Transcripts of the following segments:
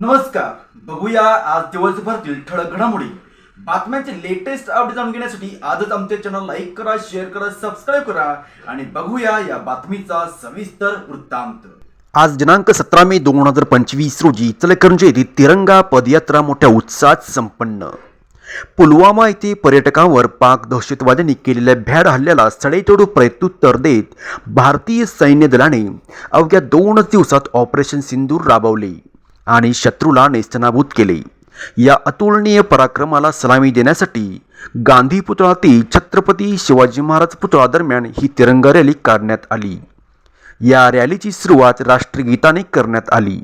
नमस्कार. बघूया आज दिवसभरातील ठळक घडामोडी. बातम्यांचे लेटेस्ट अपडेट जाणून घेण्यासाठी आजच आमच्या चॅनल लाईक करा शेअर करा सबस्क्राईब करा आणि बघूया या बातमीचा सविस्तर वृत्तांत. आज दिनांक सतरा मे दोन हजार पंचवीस रोजी इचलकरंजी येथे तिरंगा पदयात्रा मोठ्या उत्साहात संपन्न. पुलवामा येथे पर्यटकांवर पाक दहशतवाद्यांनी केलेल्या भ्याड हल्ल्याला सडेतोड प्रत्युत्तर देत भारतीय सैन्य दलाने अवघ्या दोनच दिवसात ऑपरेशन सिंदूर राबवले. आणि शत्रूला नेस्तनाभूत केले. या अतुलनीय पराक्रमाला सलामी देण्यासाठी गांधी पुतळा ते छत्रपती शिवाजी महाराज पुतळा दरम्यान ही तिरंगा रॅली काढण्यात आली. या रॅलीची सुरुवात राष्ट्रगीताने करण्यात आली.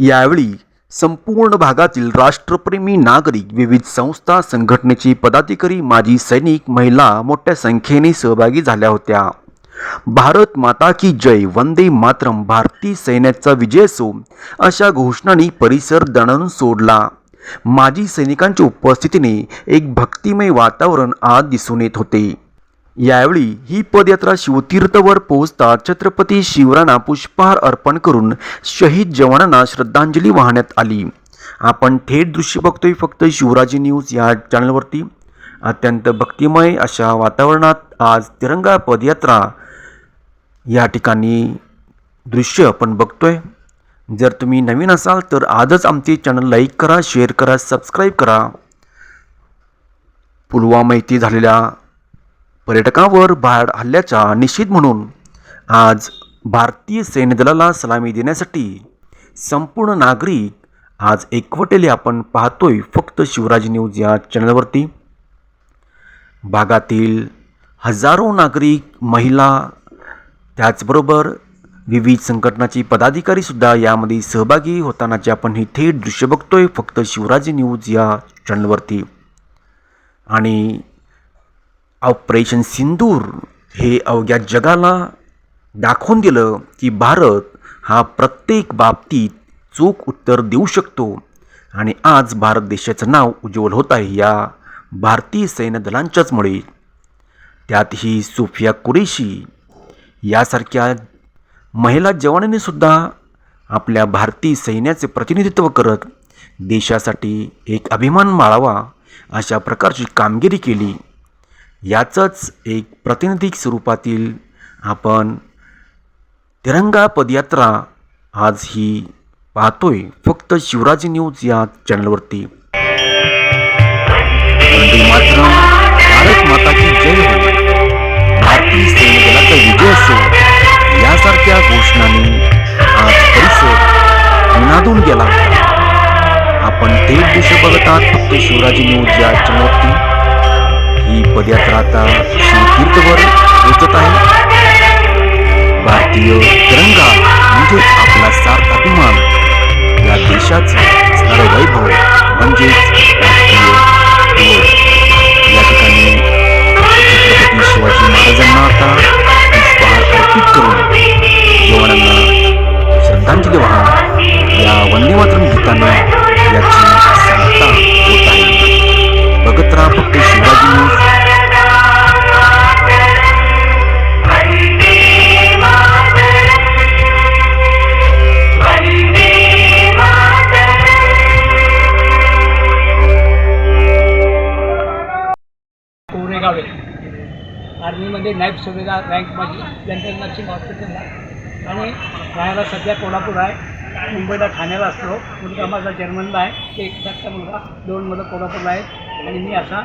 यावेळी संपूर्ण भागातील राष्ट्रप्रेमी नागरिक विविध संस्था संघटनेचे पदाधिकारी माजी सैनिक महिला मोठ्या संख्येने सहभागी झाल्या होत्या. भारत माता की जय वंदे मातरम भारतीय सैन्याचा विजय असो अशा घोषणांनी परिसर दणून सोडला. माजी सैनिकांच्या उपस्थितीने एक भक्तिमय वातावरण आज दिसून येत होते. यावेळी ही पदयात्रा शिवतीर्थवर पोहोचता छत्रपती शिवरायांना पुष्पहार अर्पण करून शहीद जवानांना श्रद्धांजली वाहण्यात आली. आपण थेट दृश्य बघतोय फक्त शिवराजी न्यूज या चॅनलवरती. अत्यंत भक्तिमय अशा वातावरणात आज तिरंगा पदयात्रा. या ठिकाणी दृश्य आपण बघतोय. जर तुम्ही नवीन असाल तर आजच आमचे चॅनल लाईक करा शेअर करा सबस्क्राईब करा. पुलवामा येथे झालेल्या पर्यटकांवर भाड हल्ल्याचा निषेध म्हणून आज भारतीय सैन्यदलाला सलामी देण्यासाठी संपूर्ण नागरिक आज एकवटेले आपण पाहतोय फक्त शिवराज न्यूज या चॅनलवरती. भागातील हजारो नागरिक महिला त्याचबरोबर विविध संघटनाची पदाधिकारीसुद्धा यामध्ये सहभागी होतानाचे आपण हे थेट दृश्य बघतोय फक्त शिवराज न्यूज या चॅनलवरती. आणि ऑपरेशन सिंदूर हे अवघ्या जगाला दाखवून दिलं की भारत हा प्रत्येक बाबतीत चोख उत्तर देऊ शकतो. आणि आज भारत देशाचं नाव उज्ज्वल होत आहे या भारतीय सैन्य दलांच्याचमुळे त्यातही सुफिया कुरेशी यासारख्या महिला जवानांनी सुद्धा आपल्या भारतीय सैन्याचे प्रतिनिधित्व करत देशासाठी एक अभिमान माळावा अशा प्रकारची कामगिरी केली. याचंच एक प्रातिनिधिक स्वरूपातील आपण तिरंगा पदयात्रा आज ही पाहतोय. फक्त शिवराजी न्यूज या चॅनलवरती. मात्र भारत माता की जय हो. भारतीय सैन्य विजय असो. यासारख्या घोषणाने आज परिसर उन्हादून गेला. आपण थेट दृश्य बघत आहात फक्त शिवराजी न्यूज या चॅनलवरती. पदयात्रा आता शिवतीर्थवर पोचत आहे भारतीय तिरंगा म्हणजे आपला सार्थ अभिमान. या देशाचं असणारं वैभव. आर्मीमध्ये नाईब सुभेदार रँकमध्ये जनरल नर्सिंग हॉस्पिटलला. आणि राहायला सध्या कोल्हापूर आहे. मुंबईला ठाण्याला असतो. मुलगा माझा जर्मनला आहे. एक धाकटा मुलगा. दोन मुलं कोल्हापूरला आहेत. आणि मी असा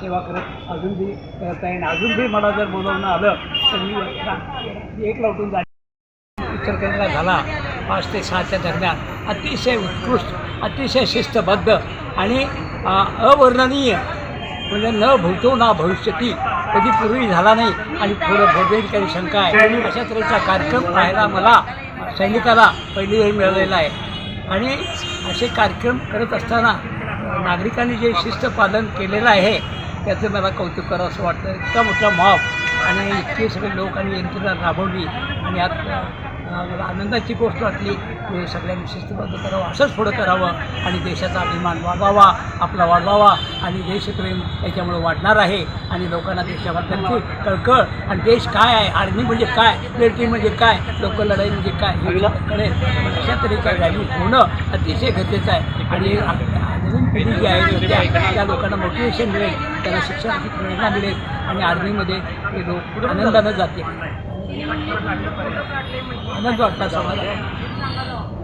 सेवा करत अजून बी करत आहे. आणि अजून बी मला जर बोलवणं आलं तर मी एक एकला जाईल. इचलकरंजीला झाला. पाच ते सहाच्या दरम्यान अतिशय उत्कृष्ट अतिशय शिस्तबद्ध आणि अवर्णनीय म्हणजे न भूतो ना भविष्यती कधी पूर्वी झाला नाही आणि पुढं भोगेल काही शंका आहे. अशा तऱ्हेचा कार्यक्रम पाहायला मला सैनिकाला पहिली वेळ मिळालेला आहे. आणि असे कार्यक्रम करत असताना नागरिकांनी जे शिस्त पालन केलेलं आहे त्याचं मला कौतुक करावं असं वाटतं. इतका मोठा मॉब आणि इतके सगळे लोक आणि यंत्रणा राबवली आणि यात आनंदाची गोष्ट वाटली की सगळ्यांनी शिस्तबद्ध करावं असंच पुढं करावं आणि देशाचा अभिमान वाढवावा आपला वाढवावा आणि देशप्रेम याच्यामुळे वाढणार आहे. आणि लोकांना देशाबद्दलची कळकळ. आणि देश काय आहे? आर्मी म्हणजे काय? मिलिटरी म्हणजे काय? लोक लढाई म्हणजे काय? हे कळेल. अशा तऱ्हेच्या व्हॅल्यू होणं अतिशय गरजेचं आहे. आणि नवीन पिढी जी आहे त्या लोकांना मोटिवेशन मिळेल. त्यांना शिक्षणाची प्रेरणा मिळेल. आणि आर्मीमध्ये लोक आनंदानं जाते आनंद वाटला समाजाला